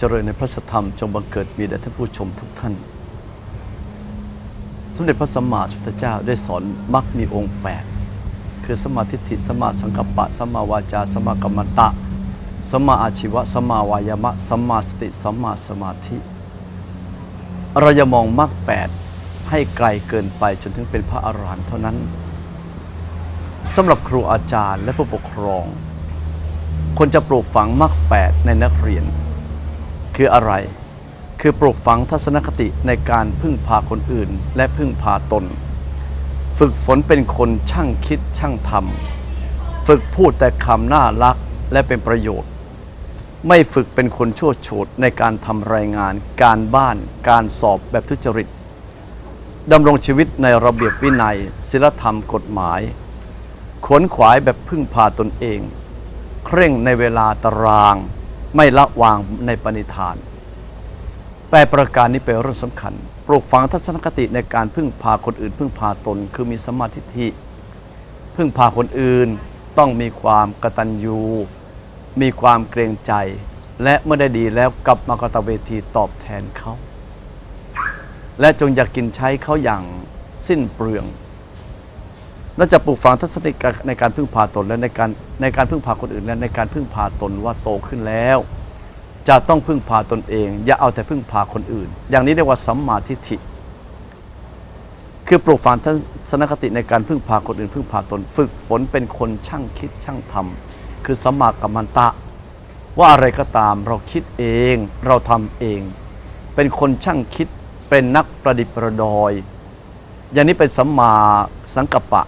เจริญในพระสธรรมจงบังเกิดมีแด่ท่านผู้ชมทุกท่าน สมเด็จพระสัมมาสัมพุทธเจ้าได้สอนมรรคมีองค์ 8 คือสมาทิฏฐิสมาสังกัปปะสมาวาจาสมากัมมันตะสมาอาชีวะสมาวายามะสมาสติสมมาสมาธิ เราอย่ามองมรรคแปดให้ไกลเกินไปจนถึงเป็นพระอรหันต์เท่านั้นสำหรับครูอาจารย์และผู้ปกครอง คนจะปลูกฝังมรรคแปดในนักเรียน คืออะไร คือปลูกฝังทัศนคติในการพึ่งพาคนอื่น และพึ่งพาตน ฝึกฝนเป็นคนช่างคิดช่างทำฝึกพูดแต่คำน่ารักและเป็นประโยชน์ ไม่ฝึกเป็นคนชั่วโฉดในการทำรายงาน การบ้าน การสอบแบบทุจริตดำรงชีวิตในระเบียบวินัยศีลธรรมกฎหมาย ขวนขวายแบบพึ่งพาตนเอง เคร่งในเวลาตาราง ไม่ละวางในปณิธาน แปลประการนี้เป็นเรื่องสำคัญ ปลูกฝังทัศนคติในการพึ่งพาคนอื่น พึ่งพาตนคือมีสมาธิิพึ่งพาคนอื่นต้องมีความกตัญญูมีความเกรงใจ และเมื่อได้ดีแล้วกลับมากตเวทีตอบแทนเขา และจงอยากกินใช้เขาอย่างสิ้นเปลือง และจะปลูกฝังทัศนคติในการพึ่งพาตนและในการในการพึ่งพาคนอื่นและในการพึ่งพาตนว่าโตขึ้นแล้ว จะต้องพึ่งพาตนเอง อย่าเอาแต่พึ่งพาคนอื่น อย่างนี้เรียกว่าสัมมาทิฏฐิคือปลูกฝังทัศนคติในการพึ่งพาคนอื่น พึ่งพาตนฝึกฝนเป็นคนช่างคิดช่างทำคือสัมมากัมมันตะ ว่าอะไรก็ตามเราคิดเองเราทำเอง เป็นคนช่างคิดเป็นนักประดิษฐ์ประดอย อย่างนี้เป็นสัมมาสังกัปปะ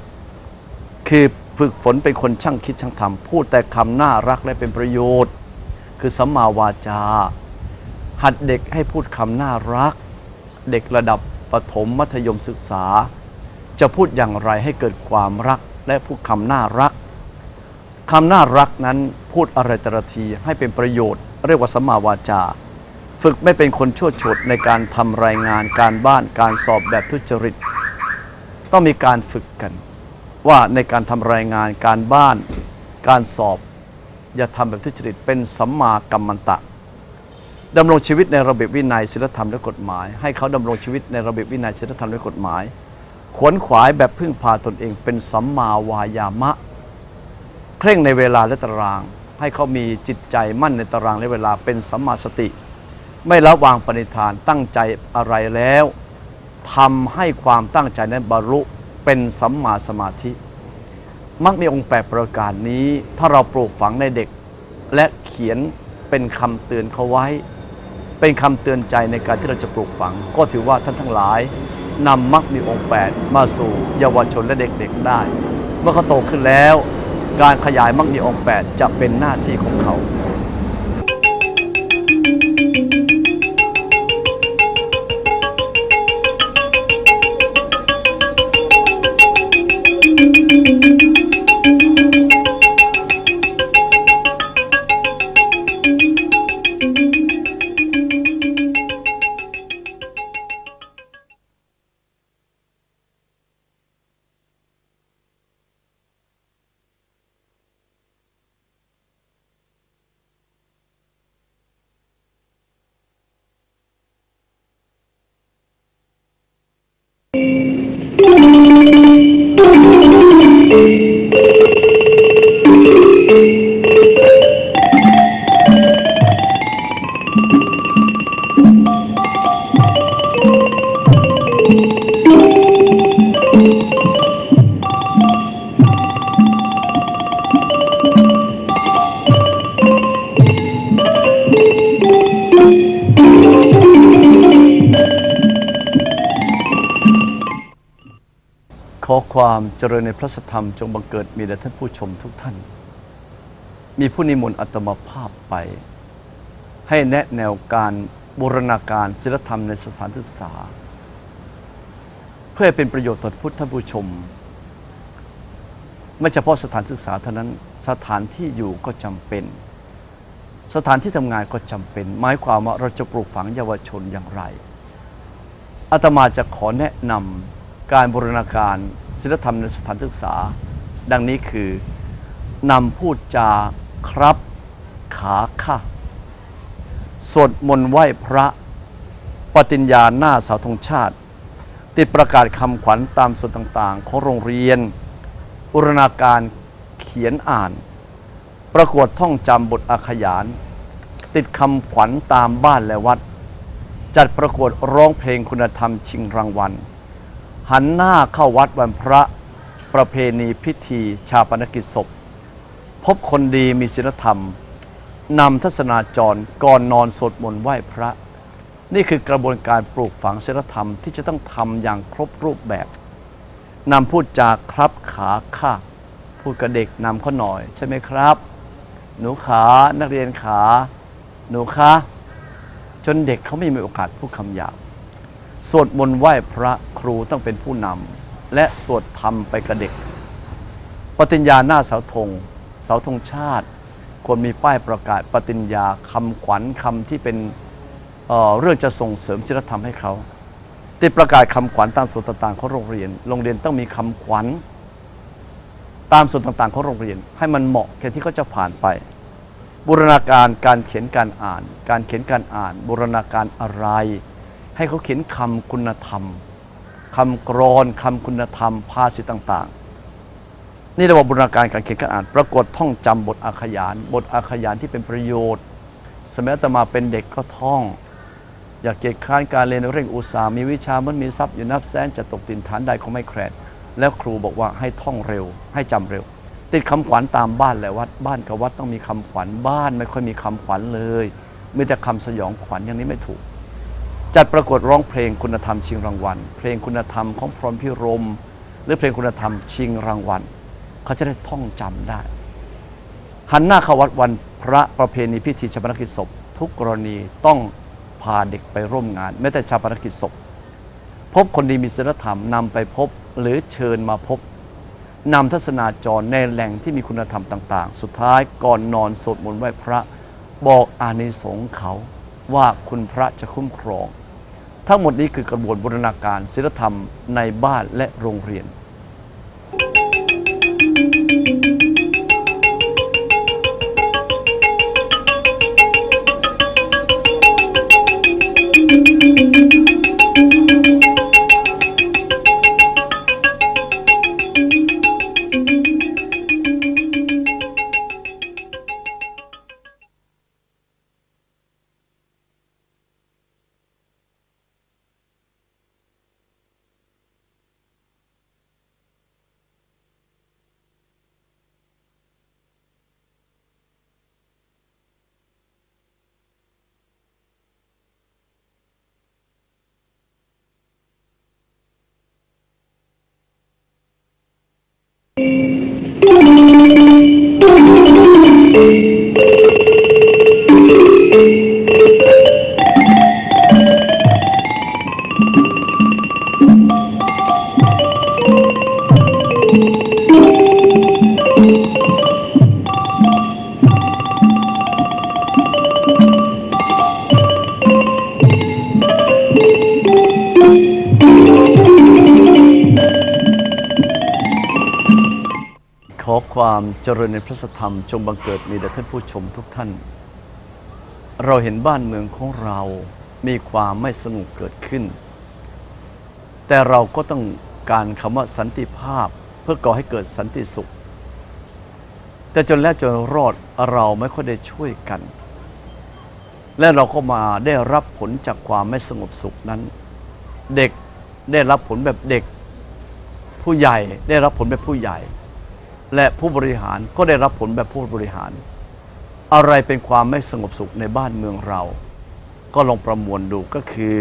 คือฝึกฝนเป็นคนช่างคิดช่างทำพูดแต่คำน่ารักและเป็นประโยชน์ คือสัมมาวาจา หัดเด็กให้พูดคำน่ารัก เด็กระดับประถมมัธยมศึกษา จะพูดอย่างไรให้เกิดความรักและพูดคำน่ารักคำน่ารักนั้นพูดอะไรแต่ละทีให้เป็นประโยชน์ เรียกว่าสัมมาวาจา ฝึกไม่เป็นคนชั่วฉดในการทำรายงานการบ้านการสอบแบบทุจริต ต้องมีการฝึกกัน ว่าในการทำรายงานการบ้านการสอบ อย่าทำแบบทุจริตเป็นสัมมากัมมันตะดำรงชีวิตในระเบียบวินัยศีลธรรมและกฎหมาย ให้เขาดำรงชีวิตในระเบียบวินัยศีลธรรมและกฎหมาย ขวนขวายแบบพึ่งพาตนเอง เป็นสัมมาวายามะ เคร่งในเวลาและตาราง ให้เขามีจิตใจมั่นในตารางและเวลาเป็นสัมมาสติ ไม่ละวางปณิธานตั้งใจอะไรแล้วทำให้ความตั้งใจนั้นบรรลุ เป็นสัมมาสมาธิมักมีองค์แปดประการนี้ ถ้าเราปลูกฝังในเด็ก และเขียนเป็นคำเตือนเขาไว้ เป็นคำเตือนใจในการที่เราจะปลูกฝัง ก็ถือว่าท่านทั้งหลายนำมักมีองค์แปดมาสู่เยาวชนและเด็กๆได้ เมื่อเขาโตขึ้นแล้ว การขยายมักมีองค์แปดจะเป็นหน้าที่ของเขา อความเจริญในพระสธรรมจงบังเกิดมีแด่ท่านผู้ชมทุกท่าน มีผู้นิมนต์อัตมาภาพไป ให้แนะแนวการบูรณาการศิลธรรมในสถานศึกษา เพื่อเป็นประโยชน์ต่อพุทธผู้ชม ไม่เฉพาะสถานศึกษาเท่านั้นสถานที่อยู่ก็จำเป็น สถานที่ทำงานก็จำเป็น หมายความว่าเราจะปลูกฝังเยาวชนอย่างไรอาตมาจะขอแนะนำ การบูรณาการศีลธรรมในสถานศึกษา ดังนี้คือนำพูดจาครับขาค่ะสวดมนต์ไหว้พระปฏิญญาหน้าเสาธงชาติ ติดประกาศคำขวัญตามส่วนต่างๆ ของโรงเรียนบูรณาการเขียนอ่าน ประกวดท่องจำบทอาขยาน ติดคำขวัญตามบ้านและวัด จัดประกวดร้องเพลงคุณธรรมชิงรางวัล หันหน้าเข้าวัดวันพระประเพณีพิธีชาปนกิจศพ พบคนดีมีศีลธรรมนำทัศนาจรก่อนนอนสวดมนต์ไหว้พระ นี่คือกระบวนการปลูกฝังศีลธรรมที่จะต้องทำอย่างครบรูปแบบนำพูดจาครับขาค่ะพูดกับเด็กนำเขาหน่อย ใช่ไหมครับ หนูขานักเรียนขา หนูคะจนเด็กเขาไม่มีโอกาสพูดคำหยาบสวดมนต์ไหว้พระ ครูต้องเป็นผู้นำและสวดธรรมไปกับเด็ก ปฏิญญาหน้าเสาธงเสาธงชาติควรมีป้ายประกาศปฏิญญาคำขวัญคำที่เป็นเเรื่องจะส่งเสริมศีลธรรมให้เขาติดประกาศคำขวัญตามส่วนต่างๆของโรงเรียน โรงเรียนต้องมีคำขวัญ ตามส่วนต่างๆของโรงเรียน ให้มันเหมาะแก่ที่เขาจะผ่านไป บูรณาการการเขียนการอ่าน การเขียนการอ่าน บูรณาการอะไร ให้เขาเขียนคำคุณธรรม คำกรอนคำคุณธรรมภาษิตต่าง ๆ นี่เรียกว่าบูรณาการการเขียนการอ่าน ปรากฏท่องจำบทอาขยาน บทอาขยานที่เป็นประโยชน์ สมัยตมาเป็นเด็กก็ท่อง อยากเกียรติค้านการเรียนเร่งอุตสาห์มีวิชามันมีทรัพย์อยู่นับแสนจะตกตินฐานใดของไม่แครดแล้วครูบอกว่าให้ท่องเร็ว ให้จำเร็ว ติดคำขวัญตามบ้านแหละวัดบ้านกับวัดต้องมีคำขวัญบ้าน ไม่ค่อยมีคำขวัญเลยมีแต่คำสยองขวัญอย่างนี้ไม่ถูก จัดประกวดร้องเพลงคุณธรรมชิงรางวัล เพลงคุณธรรมของพรหมพิรม หรือเพลงคุณธรรมชิงรางวัล เขาจะได้ท่องจำได้ หันหน้าเข้าวัดวันพระประเพณีพิธีชาปนกิจศพ ทุกกรณีต้องพาเด็กไปร่วมงาน แม้แต่ชาปนกิจศพ พบคนดีมีศีลธรรมนำไปพบหรือเชิญมาพบนำทัศนาจรในแหล่งที่มีคุณธรรมต่าง ๆ สุดท้ายก่อนนอนสวดมนต์ไหว้พระบอกอานิสงส์เขาว่าคุณพระจะคุ้มครอง ทั้งหมดนี้คือกระบวนบูรณาการศิลธรรมในบ้านและโรงเรียน ข อความเจริญในพระธรรมจงบังเกิดมีแด่ท่านผู้ชมทุกท่าน เราเห็นบ้านเมืองของเรามีความไม่สงบเกิดขึ้น แต่เราก็ต้องการคำว่าสันติภาพเพื่อก่อให้เกิดสันติสุข แต่จนแล้วจนรอดเราไม่ค่อยได้ช่วยกัน และเราก็มาได้รับผลจากความไม่สงบสุขนั้น เด็กได้รับผลแบบเด็ก ผู้ใหญ่ได้รับผลแบบผู้ใหญ่ และผู้บริหารก็ได้รับผลแบบผู้บริหาร อะไรเป็นความไม่สงบสุขในบ้านเมืองเรา ก็ลองประมวลดูก็คือ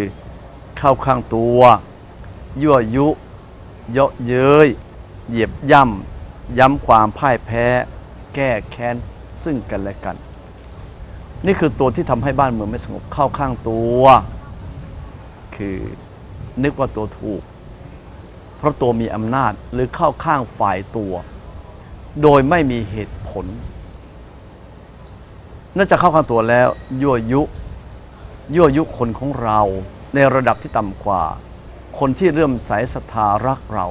เข้าข้างตัว ยั่วยุเยาะเย้ยเหยียบย่ำย้ำความพ่ายแพ้ แก้แค้นซึ่งกันและกัน นี่คือตัวที่ทำให้บ้านเมืองไม่สงบเข้าข้างตัว คือนึกว่าตัวถูก เพราะตัวมีอำนาจหรือเข้าข้างฝ่ายตัว โดยไม่มีเหตุผล น่าจะเข้าข้างตัวแล้ว ยั่วยุ ยั่วยุคนของเรา ในระดับที่ต่ำกว่า คนที่เริ่มใสศรัทธารักเรา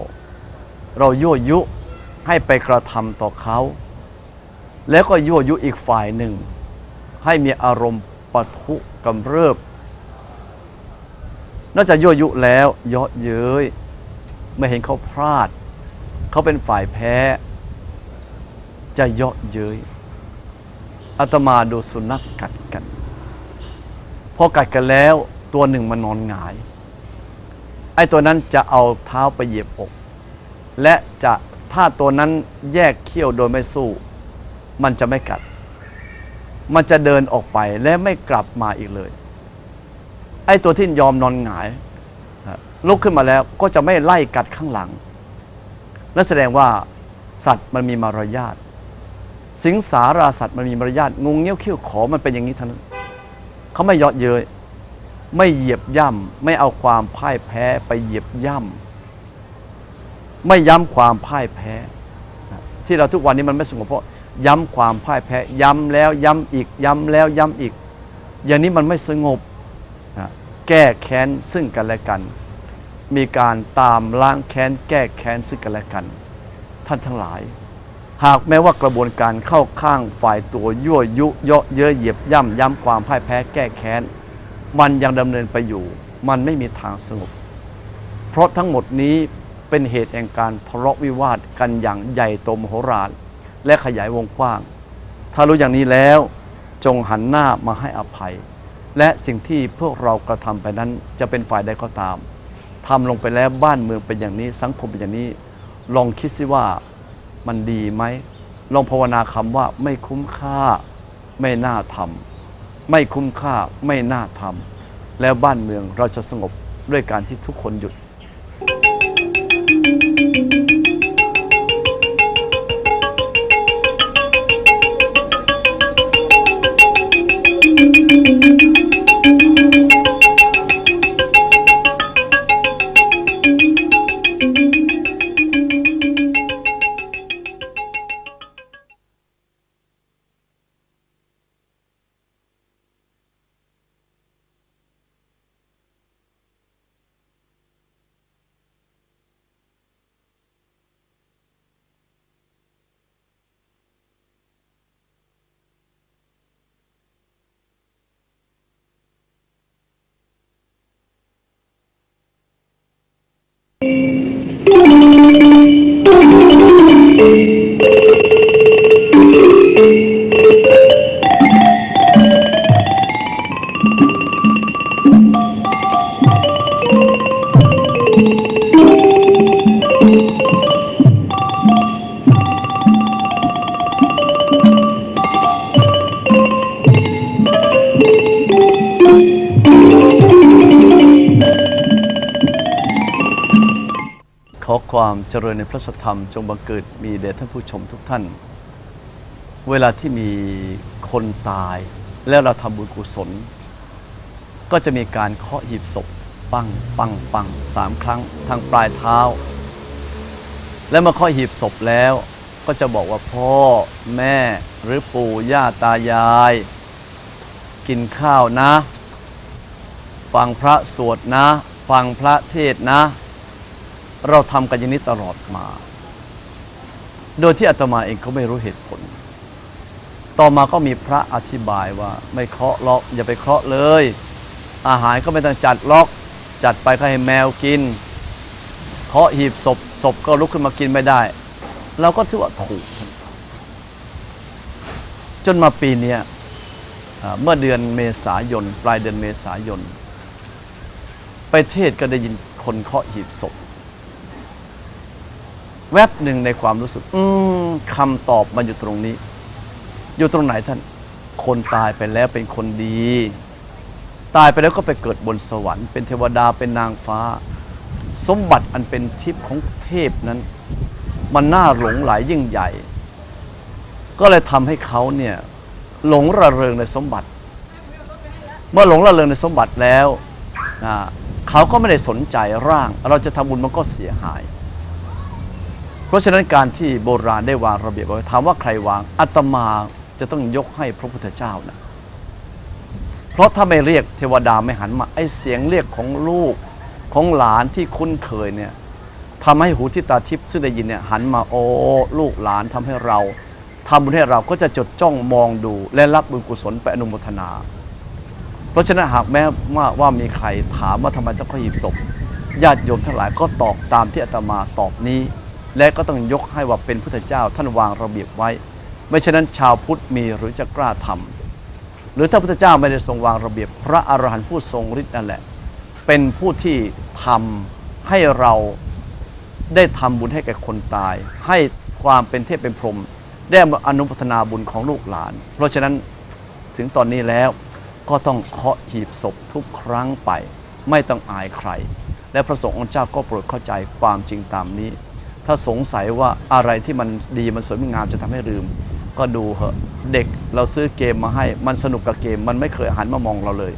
เรายั่วยุให้ไปกระทำต่อเขา แล้วก็ยั่วยุอีกฝ่ายหนึ่ง ให้มีอารมณ์ปะทุกำเริบนอกจากยั่วยุแล้วเยาะเย้ยเมื่อเห็นเขาพลาด เขาเป็นฝ่ายแพ้ จะเยาะเย้ยอาตมาดูสุนัขกกัดกัน พอกัดกันแล้วตัวหนึ่งมันนอนหงาย ไอ้ตัวนั้นจะเอาเท้าไปเหยียบอก และจะถ้าตัวนั้นแยกเขี้ยวโดยไม่สู้ มันจะไม่กัด มันจะเดินออกไปและไม่กลับมาอีกเลย ไอ้ตัวที่ยอมนอนหงาย ลุกขึ้นมาแล้วก็จะไม่ไล่กัดข้างหลังนั่นแสดงว่าสัตว์มันมีมารยาท สิงสาราสัตว์มันมีมารยาทงงเงี้ยวเขี้ยวขอมันเป็นอย่างนี้ทั้งนั้นเขาไม่เยาะเย้ยไม่เหยียบย่ำไม่เอาความพ่ายแพ้ไปเหยียบย่ำไม่ย้ำความพ่ายแพ้ ที่เราทุกวันนี้มันไม่สงบเพราะย้ำความพ่ายแพ้ ย้ำแล้วย้ำอีก ย้ำแล้วย้ำอีก อย่างนี้มันไม่สงบแก้แค้นซึ่งกันและกัน มีการตามล้างแค้น แก้แค้นซึ่งกันและกัน ท่านทั้งหลาย หากแม้ว่ากระบวนการเข้าข้างฝ่ายตัวยั่วยุเยาะเย้ยเหยียบย่ำย้ำความพ่ายแพ้แก้แค้น มันยังดำเนินไปอยู่ มันไม่มีทางสงบ เพราะทั้งหมดนี้เป็นเหตุแห่งการทะเลาะวิวาทกันอย่างใหญ่โตมโหฬารและขยายวงกว้าง ถ้ารู้อย่างนี้แล้วจงหันหน้ามาให้อภัย และสิ่งที่พวกเรากระทำไปนั้นจะเป็นฝ่ายใดก็ตามทำลงไปแล้วบ้านเมืองเป็นอย่างนี้สังคมเป็นอย่างนี้ ลองคิดสิว่า มันดีไหมลองภาวนาคำว่าไม่คุ้มค่าไม่น่าทำไม่คุ้มค่าไม่น่าทำแล้วบ้านเมืองเราจะสงบด้วยการที่ทุกคนหยุด Thank you. ความเจริญในพระสธรรมจงบังเกิดมีแด่ท่านผู้ชมทุกท่าน เวลาที่มีคนตายแล้วเราทำบุญกุศล ก็จะมีการเคาะหีบศพปังปังปังสามครั้งทางปลายเท้า แล้วเมื่อเคาะหีบศพแล้วก็จะบอกว่าพ่อแม่หรือปู่ย่าตายาย กินข้าวนะ ฟังพระสวดนะ ฟังพระเทศนะ เราทำกันอย่างนี้ตลอดมา โดยที่อาตมาเองก็ไม่รู้เหตุผล ต่อมาก็มีพระอธิบายว่าไม่เคาะล็อกอย่าไปเคาะเลย อาหารก็ไม่ต้องจัดล็อก จัดไปก็ให้แมวกิน เคาะหีบศพศพก็ลุกขึ้นมากินไม่ได้ เราก็ถือว่าถูก จนมาปีนี้เมื่อเดือนเมษายน ปลายเดือนเมษายน ไปเทศก็ได้ยินคนเคาะหีบศพ แวบหนึ่งในความรู้สึก อืมคำตอบมันอยู่ตรงนี้ อยู่ตรงไหนท่าน คนตายไปแล้วเป็นคนดี ตายไปแล้วก็ไปเกิดบนสวรรค์ เป็นเทวดาเป็นนางฟ้า สมบัติอันเป็นทิพย์ของเทพนั้น มันน่าหลงไหลยิ่งใหญ่ ก็เลยทำให้เขาเนี่ย หลงระเริงในสมบัติ เมื่อหลงระเริงในสมบัติแล้วนะเขาก็ไม่ได้สนใจร่าง เราจะทำบุญมันก็เสียหาย เพราะฉะนั้นการที่โบราณได้วางระเบียบไว้ถามว่าใครวางอาตมาจะต้องยกให้พระพุทธเจ้านะเพราะถ้าไม่เรียกเทวดาไม่หันมาไอ้เสียงเรียกของลูกของหลานที่คุ้นเคยเนี่ยทำให้หูที่ตาทิพย์ซึ่งได้ยินเนี่ยหันมาโอ้ลูกหลานทำให้เราทำบุญให้เราก็จะจดจ้องมองดู และรับบุญกุศลไปอนุโมทนา เพราะฉะนั้นหากแม้ว่าว่ามีใครถามว่าทำไมต้องขอหีบศพญาติโยมทั้งหลายก็ตอบตามที่อาตมาตอบนี้ และก็ต้องยกให้ว่าเป็นพุทธเจ้าท่านวางระเบียบไว้ ไม่ฉะนั้นชาวพุทธมีหรือจะกล้าทำหรือถ้าพุทธเจ้าไม่ได้ทรงวางระเบียบ พระอรหันต์ผู้ทรงฤทธิ์นั่นแหละ เป็นผู้ที่ทำให้เราได้ทำบุญให้แก่คนตาย ให้ความเป็นเทพเป็นพรหมได้อนุพัฒนาบุญของลูกหลาน เพราะฉะนั้นถึงตอนนี้แล้วก็ต้องเคาะหีบศพทุกครั้งไป ไม่ต้องอายใคร และพระสงฆ์องค์เจ้าก็โปรดเข้าใจความจริงตามนี้ ถ้าสงสัยว่าอะไรที่มันดีมันสวยมันงามจะทำให้ลืม ก็ดูเหอะเด็กเราซื้อเกมมาให้ มันสนุกกับเกมมันไม่เคยหันมามองเราเลย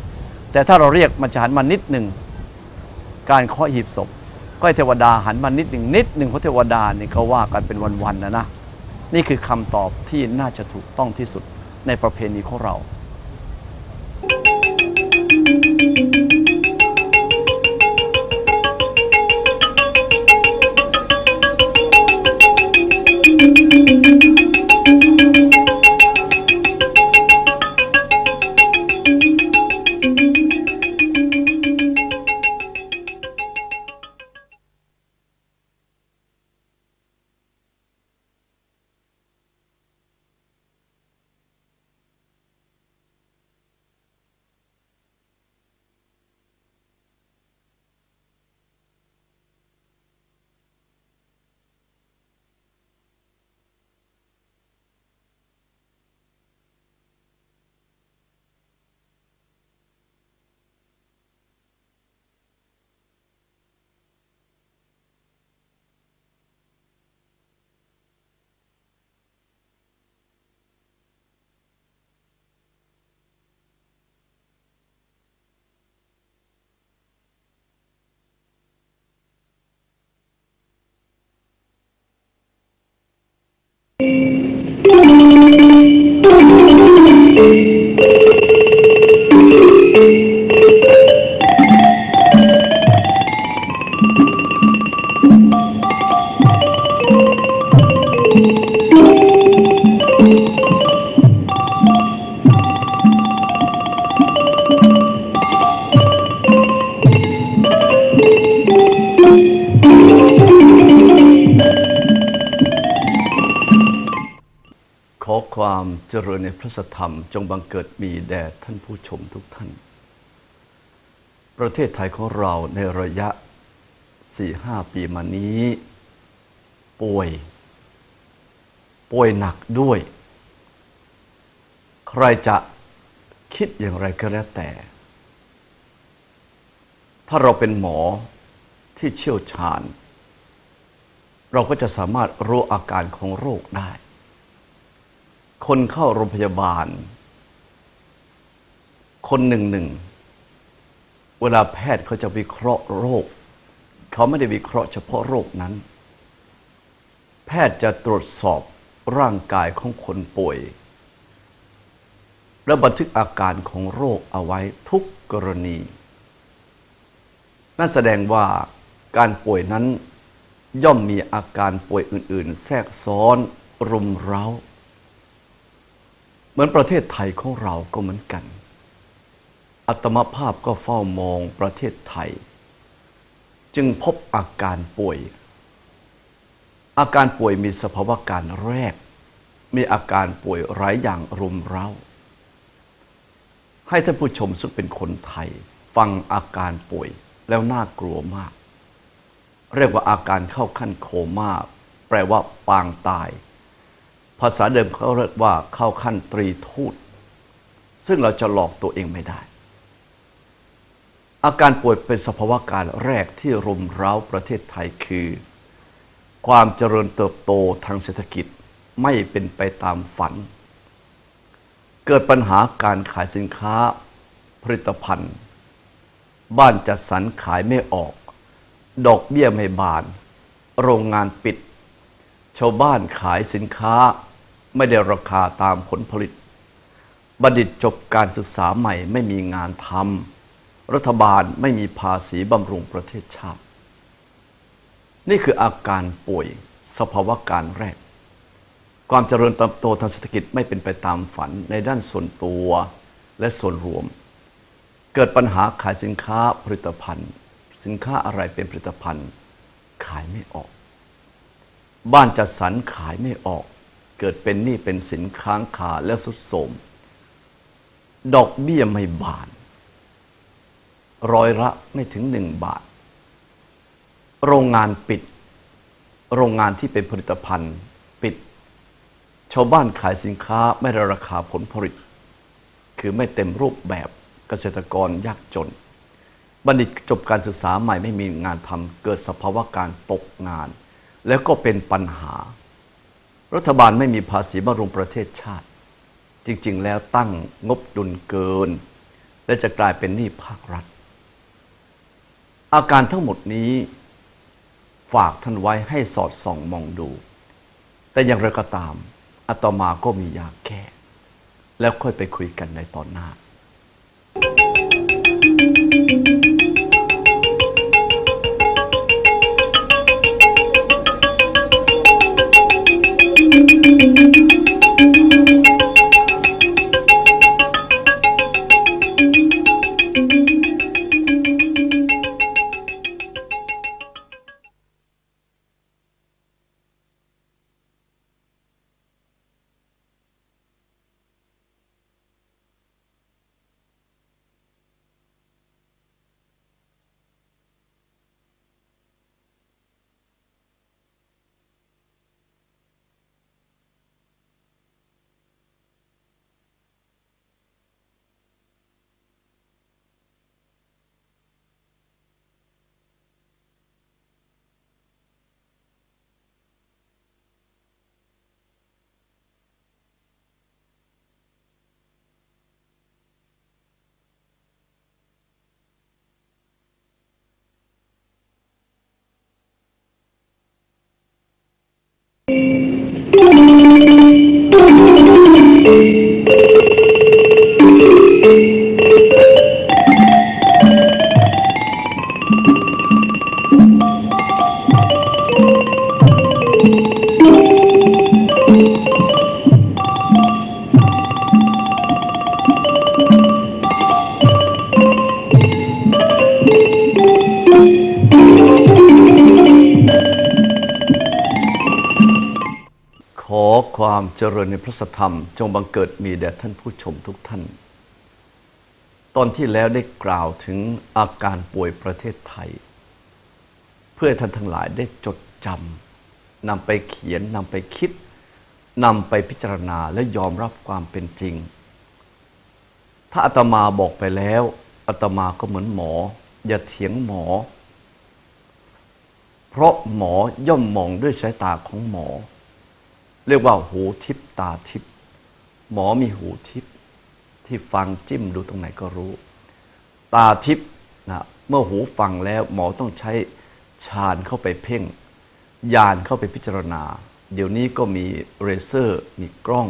แต่ถ้าเราเรียกมันจะหันมานิดหนึ่งการเคาะหีบศพก็เทวดาหันมานิดหนึ่งนิดหนึ่งเพราะเทวดานี่เขาว่ากันเป็นวันๆนะนะนี่คือคำตอบที่น่าจะถูกต้องที่สุดในประเพณีของเรา ในพระสธรรมจงบังเกิดมีแด่ท่านผู้ชมทุกท่าน ประเทศไทยของเราในระยะ 4-5 ปีมานี้ ป่วย ป่วยหนักด้วย ใครจะคิดอย่างไรก็แล้วแต่ ถ้าเราเป็นหมอที่เชี่ยวชาญ เราก็จะสามารถรู้อาการของโรคได้ คนเข้าโรงพยาบาล คนหนึ่งหนึ่ง เวลาแพทย์เขาจะวิเคราะห์โรค เขาไม่ได้วิเคราะห์เฉพาะโรคนั้น แพทย์จะตรวจสอบร่างกายของคนป่วย และบันทึกอาการของโรคเอาไว้ทุกกรณี นั่นแสดงว่าการป่วยนั้นย่อมมีอาการป่วยอื่น ๆ แทรกซ้อนรุมเร้า มือนประเทศไทยของเราก็เหมือนกัน อัตมภาพก็เฝ้ามองประเทศไทย จึงพบอาการป่วย อาการป่วยมีสภาวะการแรก มีอาการป่วยหลายอย่างรุมเร้า ให้ท่านผู้ชมซึ่งเป็นคนไทย ฟังอาการป่วยแล้วน่ากลัวมาก เรียกว่าอาการเข้าขั้นโคม่าแปลว่าปางตาย ภาษาเดิมเขาเรียกว่าเข้าขั้นตรีทูต ซึ่งเราจะหลอกตัวเองไม่ได้ อาการป่วยเป็นสภาวะการแรกที่รุมเร้าประเทศไทยคือ ความเจริญเติบโตทางเศรษฐกิจไม่เป็นไปตามฝัน เกิดปัญหาการขายสินค้า ผลิตภัณฑ์ บ้านจัดสรรขายไม่ออก ดอกเบี้ยไม่บาน โรงงานปิด ชาวบ้านขายสินค้า ไม่ได้ราคาตามผลผลิต บัณฑิตจบการศึกษาใหม่ไม่มีงานทำรัฐบาลไม่มีภาษีบำรุงประเทศชาติ นี่คืออาการป่วยสภาวะการแรก ความเจริญเติบโตทางเศรษฐกิจไม่เป็นไปตามฝันในด้านส่วนตัวและส่วนรวม เกิดปัญหาขายสินค้าผลิตภัณฑ์ สินค้าอะไรเป็นผลิตภัณฑ์ ขายไม่ออก บ้านจัดสรรขายไม่ออก เกิดเป็นหนี้เป็นสินค้างคาและสุดโทรมดอกเบี้ยไม่บาน ร้อยละไม่ถึงหนึ่งบาท โรงงานปิด โรงงานที่เป็นผลิตภัณฑ์ปิด ชาวบ้านขายสินค้าไม่ได้ราคาผลผลิต คือไม่เต็มรูปแบบเกษตรกรยากจน บัณฑิตจบการศึกษาใหม่ไม่มีงานทำเกิดสภาวะการตกงาน แล้วก็เป็นปัญหา รัฐบาลไม่มีภาษีบำรุงประเทศชาติ จริงๆ แล้วตั้งงบดุลเกิน และจะกลายเป็นหนี้ภาครัฐ อาการทั้งหมดนี้ฝากท่านไว้ให้สอดส่องมองดู แต่อย่างไรก็ตามอาตมาก็มียาแก้ แล้วค่อยไปคุยกันในตอนหน้า ข เจริญในพระธรรม จงบังเกิดมีแด่ท่านผู้ชมทุกท่าน ตอนที่แล้วได้กล่าวถึงอาการป่วยประเทศไทย เพื่อท่านทั้งหลายได้จดจำนำไปเขียนนำไปคิดนำไปพิจารณาและยอมรับความเป็นจริง ถ้าอาตมาบอกไปแล้วอาตมาก็เหมือนหมอ อย่าเถียงหมอ เพราะหมอย่อมมองด้วยสายตาของหมอ เรียกว่าหูทิพตาทิพหมอมีหูทิพที่ฟังจิ้มดูตรงไหนก็รู้ ตาทิพนะเมื่อหูฟังแล้วหมอต้องใช้ฌานเข้าไปเพ่งยานเข้าไปพิจารณา เดี๋ยวนี้ก็มีเรเซอร์ มีกล้อง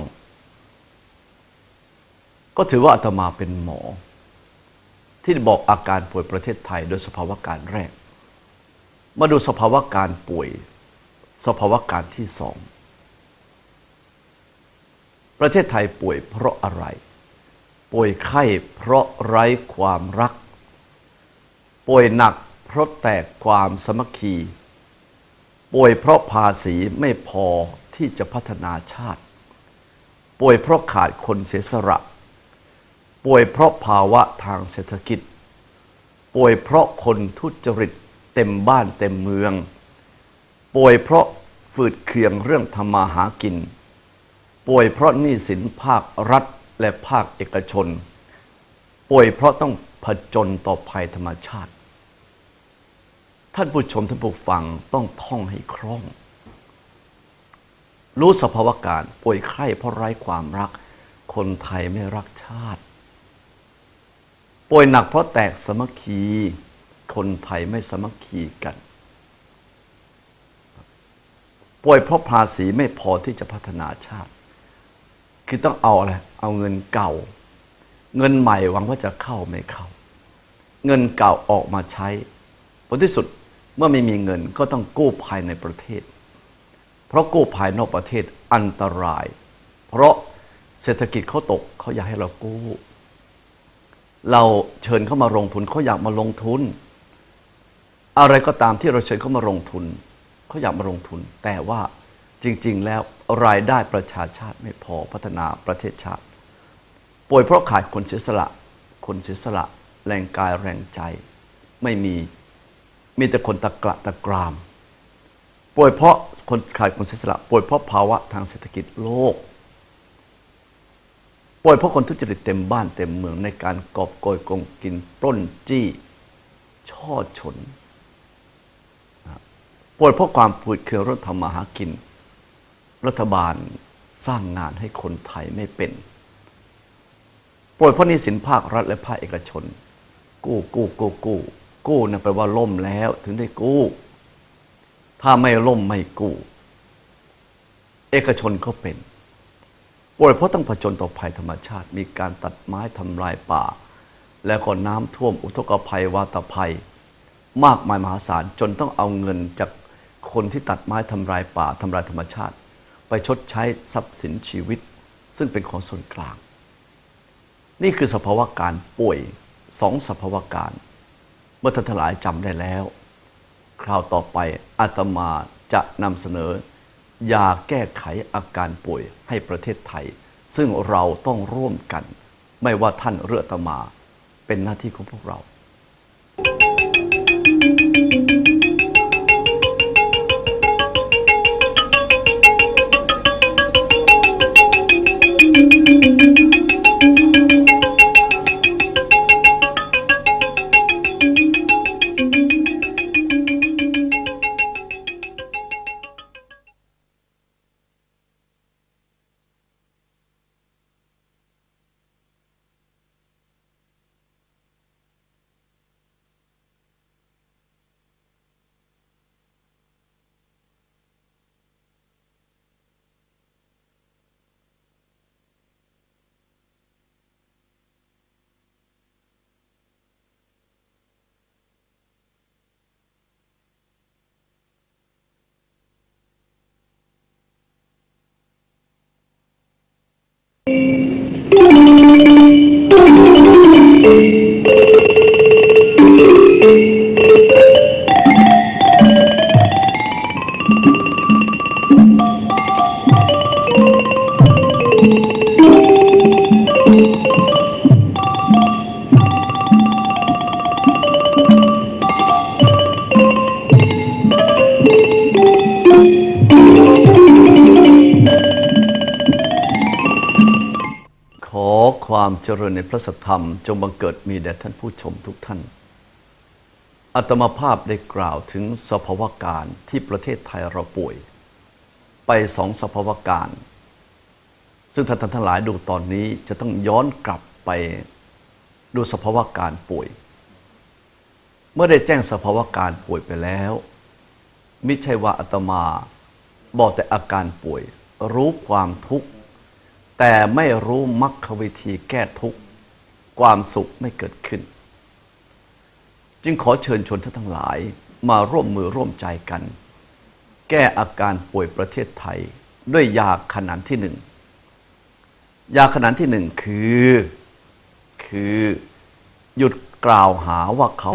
ก็ถือว่าอาตมาเป็นหมอ ที่บอกอาการป่วยประเทศไทย โดยสภาวะการแรก มาดูสภาวะการป่วย สภาวะการที่สอง ประเทศไทยป่วยเพราะอะไร ป่วยไข้เพราะไร้ความรัก ป่วยหนักเพราะแตกความสมัคคี ป่วยเพราะภาษีไม่พอที่จะพัฒนาชาติ ป่วยเพราะขาดคนเสียสละ ป่วยเพราะภาวะทางเศรษฐกิจ ป่วยเพราะคนทุจริตเต็มบ้านเต็มเมือง ป่วยเพราะฝืดเคืองเรื่องทำมาหากิน ป่วยเพราะหนี้สินภาครัฐและภาคเอกชน ป่วยเพราะต้องผจญต่อภัยธรรมชาติ ท่านผู้ชมท่านผู้ฟังต้องท่องให้คล่อง รู้สภาวะการป่วยไข้เพราะไร้ความรัก คนไทยไม่รักชาติ ป่วยหนักเพราะแตกสมัคคี คนไทยไม่สมัคคีกัน ป่วยเพราะภาษีไม่พอที่จะพัฒนาชาติ คือต้องเอาอะไรเอาเงินเก่า เงินใหม่หวังว่าจะเข้าไม่เข้า เงินเก่าออกมาใช้ผลที่สุดเมื่อไม่มีเงินก็ต้องกู้ภายในประเทศ เพราะกู้ภายนอกประเทศอันตราย เพราะเศรษฐกิจเขาตกเขาอยากให้เรากู้ เราเชิญเขามาลงทุนเขาอยากมาลงทุน อะไรก็ตามที่เราเชิญเขามาลงทุนเขาอยากมาลงทุน แต่ว่า จริง ๆ แล้วรายได้ประชาชาติไม่พอพัฒนาประเทศชาติ ป่วยเพราะขาดคนเสียสละ คนเสียสละแรงกายแรงใจ ไม่มีมีแต่คนตะกละตะกราม ป่วยเพราะคนขาดคนเสียสละ ป่วยเพราะภาวะทางเศรษฐกิจโลก ป่วยเพราะคนทุจริตเต็มบ้านเต็มเมืองในการกอบโกยโกงกินปล้นจี้ ช่อฉนป่วยเพราะความปูดเคืองรถทำมาหากิน รัฐบาลสร้างงานให้คนไทยไม่เป็นป่วยเพราะนี้สินภาครัฐและภาคเอกชน กู้กู้กู้กู้กู้นะแปลว่าล่มแล้ว ถึงได้กู้ ถ้าไม่ล่มไม่กู้ เอกชนก็เป็นป่วยเพราะต้องผจญต่อภัยธรรมชาติ มีการตัดไม้ทำลายป่า แล้วก็น้ำท่วมอุทกภัยวาตภัย มากมายมหาศาลจนต้องเอาเงินจากคนที่ตัดไม้ทำลายป่าทำลายธรรมชาติ ไปชดใช้ทรัพย์สินชีวิต ซึ่งเป็นของส่วนกลาง นี่คือสภาวะการป่วยสองสภาวะการ เมื่อท่านทลายจำได้แล้ว คราวต่อไปอาตมาจะนำเสนอยาแก้ไขอาการป่วยให้ประเทศไทย ซึ่งเราต้องร่วมกัน ไม่ว่าท่านเรืออาตมา เป็นหน้าที่ของพวกเรา ข ความเจริญในพระสัทธรรม จงบังเกิดมีแด่ท่านผู้ชมทุกท่าน อัตมาภาพได้กล่าวถึงสภาวะการที่ประเทศไทยเราป่วย ไปสองสภาวะการ ซึ่งท่านทั้งหลายดูตอนนี้จะต้องย้อนกลับไปดูสภาวะการป่วย เมื่อได้แจ้งสภาวะการป่วยไปแล้ว มิใช่ว่าอาตมาบอกแต่อาการป่วย รู้ความทุกข์ แต่ไม่รู้มรรควิธีแก้ทุกข์ความสุขไม่เกิดขึ้น จึงขอเชิญชวนท่านทั้งหลายมาร่วมมือร่วมใจกัน แก้อาการป่วยประเทศไทย ด้วยยาขนาดที่หนึ่งยาขนาดที่หนึ่งคือ คือหยุดกล่าวหาว่าเขา